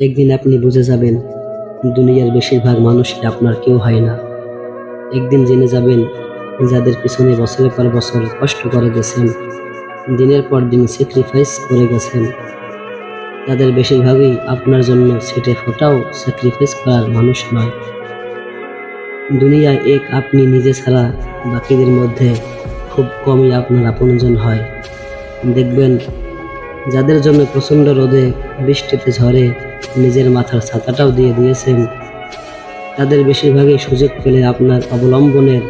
একদিন আপনি বুঝে যাবেন, দুনিয়ার বেশিরভাগ মানুষই আপনার কেউ হয় না। একদিন জেনে যাবেন, যাদের পিছনে বছরের পর বছর কষ্ট করে গেছেন, দিনের পর দিন স্যাক্রিফাইস করে গেছেন। তাদের বেশিরভাগই আপনার জন্য সেটে ফোটাও স্যাক্রিফাইস করার মানুষ নয়। দুনিয়ায় এক আপনি নিজে ছাড়া বাকিদের মধ্যে খুব কমই আপনার আপনজন হয়। দেখবেন যাদের জন্য প্রচণ্ড রোদে, বৃষ্টিতে ঝড়ে নিজের মাথার ছাতাটাও দিয়ে দিয়েছেন। তাদের বেশিরভাগই সুযোগ পেলে আপনার অবলম্বনের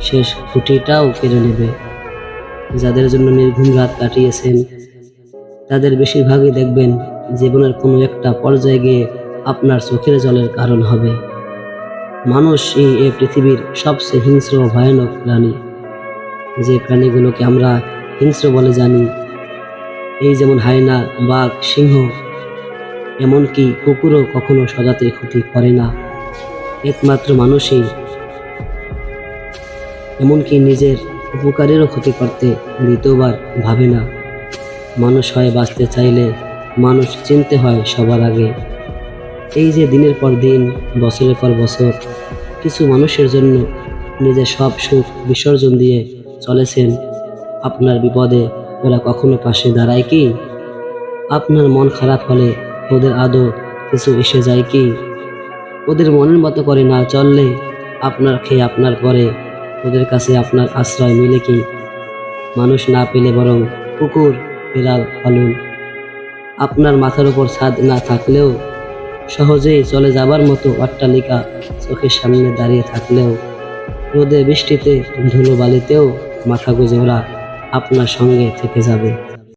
শেষ খুঁটিটাও কেড়ে নেবে। যাদের জন্য নির্ঘুম রাত কাটিয়েছেন, তাদের বেশিরভাগই দেখবেন জীবনের কোনো একটা পর্যায়ে গিয়ে আপনার চোখের জলের কারণ হবে। মানুষই এ পৃথিবীর সবচেয়ে হিংস্র ভয়ানক প্রাণী। যে প্রাণীগুলোকে আমরা হিংস্র বলে জানি এই যেমন হায়না, বাঘ, সিংহ, এমনকি কুকুরও কখনো স্বজাতির ক্ষতি করে না। একমাত্র মানুষই এমনকি নিজের উপকারেরও ক্ষতি করতে দ্বিতীয়বার ভাবে না। মানুষ হয় বাঁচতে চাইলে মানুষ চিনতে হয় সবার আগে। এই যে দিনের পর দিন, বছরের পর বছর, কিছু মানুষের জন্য নিজের সব সুখ বিসর্জন দিয়ে চলেছেন। আপনার বিপদে ওরা কখনো পাশে দাঁড়ায় কি? আপনার মন খারাপ হলে ওদের আদৌ কিছু এসে যায় কি? ওদের মনের মতো করে না চললে আপনার খেয়ে আপনার পরে ওদের কাছে আপনার আশ্রয় মিলে কি? মানুষ না পেলে বরং কুকুর বিড়াল ফালুন। আপনার মাথার উপর ছাদ না থাকলেও সহজেই চলে যাবার মতো অট্টালিকা চোখের সামনে দাঁড়িয়ে থাকলেও রোদে বৃষ্টিতে ধুলো বালিতেও মাথা গুঁজে ওরা আপনার সঙ্গে থেকে যাবে।